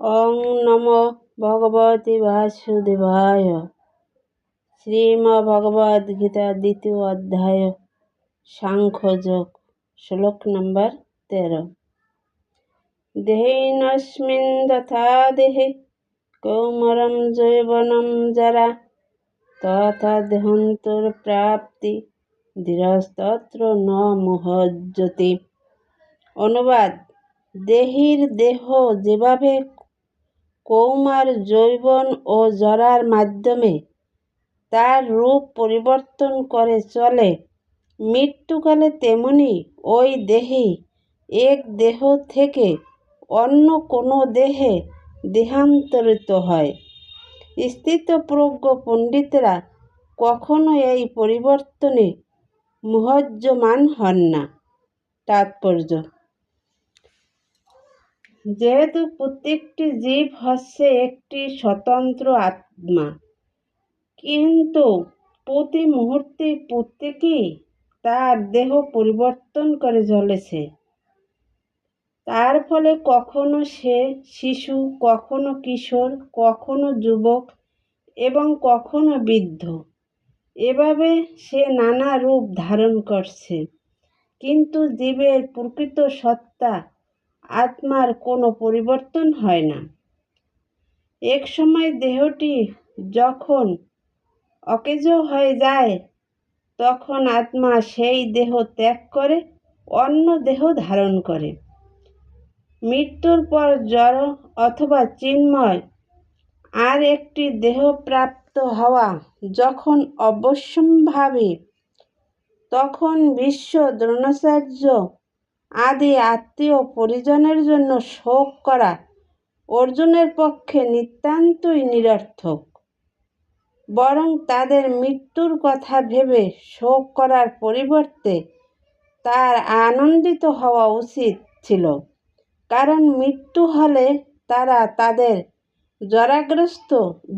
ওং নম ভগবতে বাসুদেবায় শ্রীমদ্ভগবদ গীতা দ্বিতীয় অধ্যায় সাংখ্যযোগ শ্লোক নম্বর তেরো দেহিনস্মিন তথা দেহে কৌমরম জৈবনম যারা তথা দেহন্তর প্রাপ্তি ধীরস্তত্র ন মুহজ্জতি অনুবাদ দেহির দেহ যেভাবে কৌমার যৌবন ও জরার মাধ্যমে তার রূপ পরিবর্তন করে চলে। মৃত্যুকালে তেমনি ওই দেহে এক দেহ থেকে অন্য কোনো দেহে দেহান্তরিত হয়। স্থিতপ্রজ্ঞ পণ্ডিতরা কখনো এই পরিবর্তনে মুহজ্জমান হন না। তাৎপর্য যেহেতু প্রত্যেকটি জীব হচ্ছে একটি স্বতন্ত্র আত্মা, কিন্তু প্রতি মুহূর্তে প্রত্যেকেই তার দেহ পরিবর্তন করে চলেছে। তার ফলে কখনো সে শিশু, কখনো কিশোর, কখনো যুবক এবং কখনো বৃদ্ধ। এভাবে সে নানা রূপ ধারণ করছে। কিন্তু জীবের প্রকৃত সত্তা আত্মার কোনো পরিবর্তন হয় না। এক সময় দেহটি যখন অকেজ হয়ে যায়, তখন আত্মা সেই দেহ ত্যাগ করে, অন্য দেহ ধারণ করে। মৃত্যুর পর জড় অথবা চিন্ময় আর একটি দেহ প্রাপ্ত হওয়া যখন অবশ্যম্ভাবী, তখন বিশ্ব দ্রোণাচার্য আদি আত্মীয় পরিজনের জন্য শোক করা অর্জুনের পক্ষে নিতান্তই নিরর্থক। বরং তাদের মৃত্যুর কথা ভেবে শোক করার পরিবর্তে তার আনন্দিত হওয়া উচিত ছিল। কারণ মৃত্যু হলে তারা তাদের জরাগ্রস্ত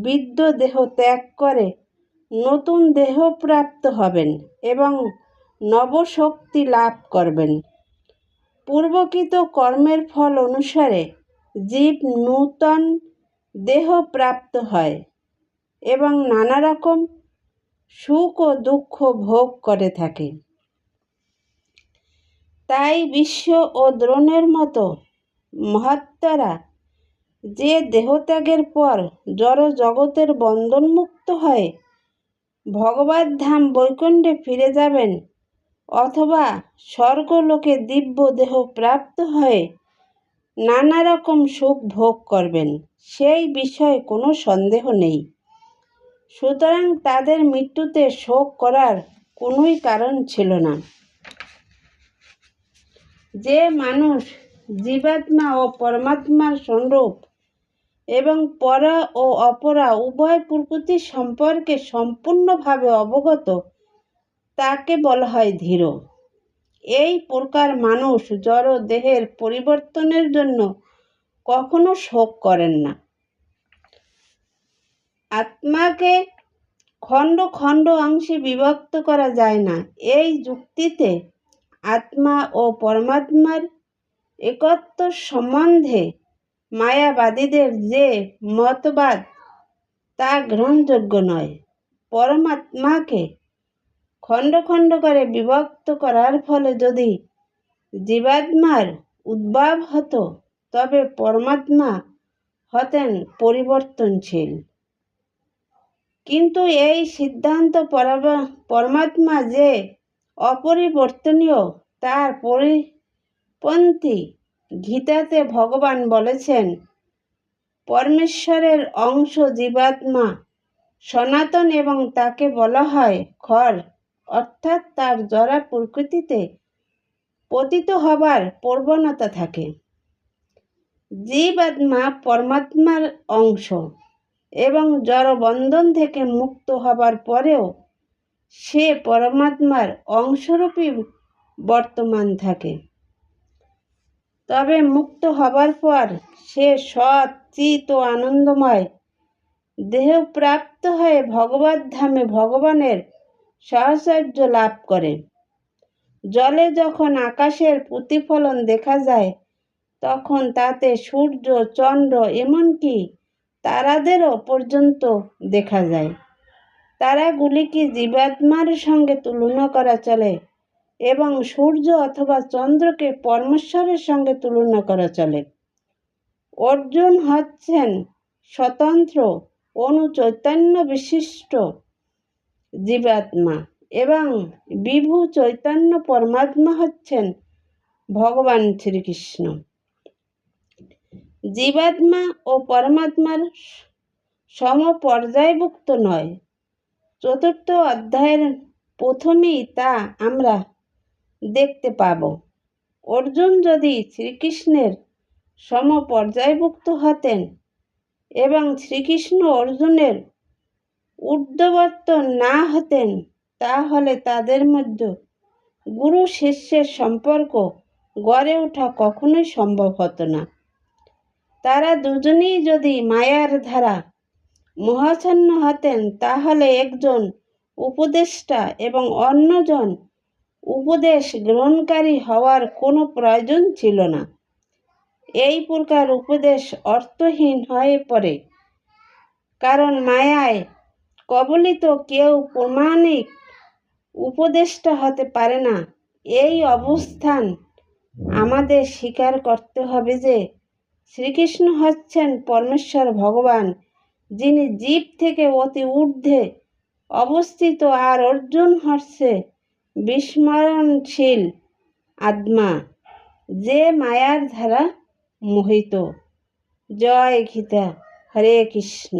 বৃদ্ধ দেহ ত্যাগ করে নতুন দেহ প্রাপ্ত হবেন এবং নবশক্তি লাভ করবেন। পূর্বকৃত কর্মের ফল অনুসারে জীব নূতন দেহ প্রাপ্ত হয় এবং নানা রকম সুখ ও দুঃখ ভোগ করে থাকে। তাই বিশ্ব ও দ্রোণের মতো মহাত্মারা যে দেহত্যাগের পর জড় জগতের বন্ধনমুক্ত হয়ে ভগবত ধাম বৈকুণ্ঠে ফিরে যাবেন অথবা স্বর্গলোকে দিব্য দেহ প্রাপ্ত হয়ে নানা রকম সুখ ভোগ করবেন, সেই বিষয়ে কোনো সন্দেহ নেই। সুতরাং তাদের মৃত্যুতে শোক করার কোনোই কারণ ছিল না। যে মানুষ জীবাত্মা ও পরমাত্মার স্বরূপ এবং পরা ও অপরা উভয় প্রকৃতি সম্পর্কে সম্পূর্ণভাবে অবগত তাকে বলা হয় ধীর। এই প্রকার মানুষ জড় দেহের পরিবর্তনের জন্য কখনো শোক করেন না। আত্মাকে খণ্ড খণ্ড অংশে বিভক্ত করা যায় না। এই যুক্তিতে আত্মা ও পরমাত্মার একত্ব সম্বন্ধে মায়াবাদীদের যে মতবাদ তা গ্রহণযোগ্য নয়। পরমাত্মাকে খণ্ড খণ্ড করে বিভক্ত করার ফলে যদি জীবাত্মার উদ্ভব হতো, তবে পরমাত্মা হতেন পরিবর্তনশীল। কিন্তু এই সিদ্ধান্ত পরমাত্মা যে অপরিবর্তনীয়, তার পরিপন্থী গীতাতে ভগবান বলেছেন, পরমেশ্বরের অংশ জীবাত্মা, সনাতন এবং তাকে বলা হয় খর অর্থাৎ তার জরা প্রকৃতিতে পতিত হবার প্রবণতা থাকে। জীবাত্মা পরমাত্মার অংশ এবং জড়বন্ধন থেকে মুক্ত হবার পরেও সে পরমাত্মার অংশরূপী বর্তমান থাকে। তবে মুক্ত হবার পর সে সৎ, চিত ও আনন্দময় দেহ প্রাপ্ত হয়ে ভগবত ধামে ভগবানের সাহচর্য লাভ করে। জলে যখন আকাশের প্রতিফলন দেখা যায়, তখন তাতে সূর্য, চন্দ্র এমনকি তারাদেরও পর্যন্ত দেখা যায়। তারাগুলিকে জীবাত্মার সঙ্গে তুলনা করা চলে এবং সূর্য অথবা চন্দ্রকে পরমেশ্বরের সঙ্গে তুলনা করা চলে। অর্জুন হচ্ছেন স্বতন্ত্র অনুচৈতন্য বিশিষ্ট জীবাত্মা। এবং বিভু চৈতন্য পরমাত্মা হচ্ছেন ভগবান শ্রীকৃষ্ণ। জীবাত্মা ও পরমাত্মার সমপর্যায়ভুক্ত নয়। চতুর্থ অধ্যায়ের প্রথমেই তা আমরা দেখতে পাব। অর্জুন যদি শ্রীকৃষ্ণের সমপর্যায়ভুক্ত হতেন এবং শ্রীকৃষ্ণ অর্জুনের ঊর্ধ্ববর্ত না হতেন, তাহলে তাদের মধ্যে গুরু শিষ্যের সম্পর্ক গড়ে ওঠা কখনোই সম্ভব হতো না। তারা দুজনেই যদি মায়ার ধারা মহাচ্ছন্ন হতেন, তাহলে একজন উপদেষ্টা এবং অন্যজন উপদেশ গ্রহণকারী হওয়ার কোনো প্রয়োজন ছিল না। এই প্রকার উপদেশ অর্থহীন হয়ে পড়ে, কারণ মায়ায় কবলিত কেউ প্রমাণিক উপদেষ্টা হতে পারে না। এই অবস্থান আমাদের স্বীকার করতে হবে যে, শ্রীকৃষ্ণ হচ্ছেন পরমেশ্বর ভগবান, যিনি জীব থেকে অতি ঊর্ধ্বে অবস্থিত আর অর্জুন হচ্ছে বিস্মরণশীল আত্মা, যে মায়ার ধারা মোহিত। জয় গীতা। হরে কৃষ্ণ।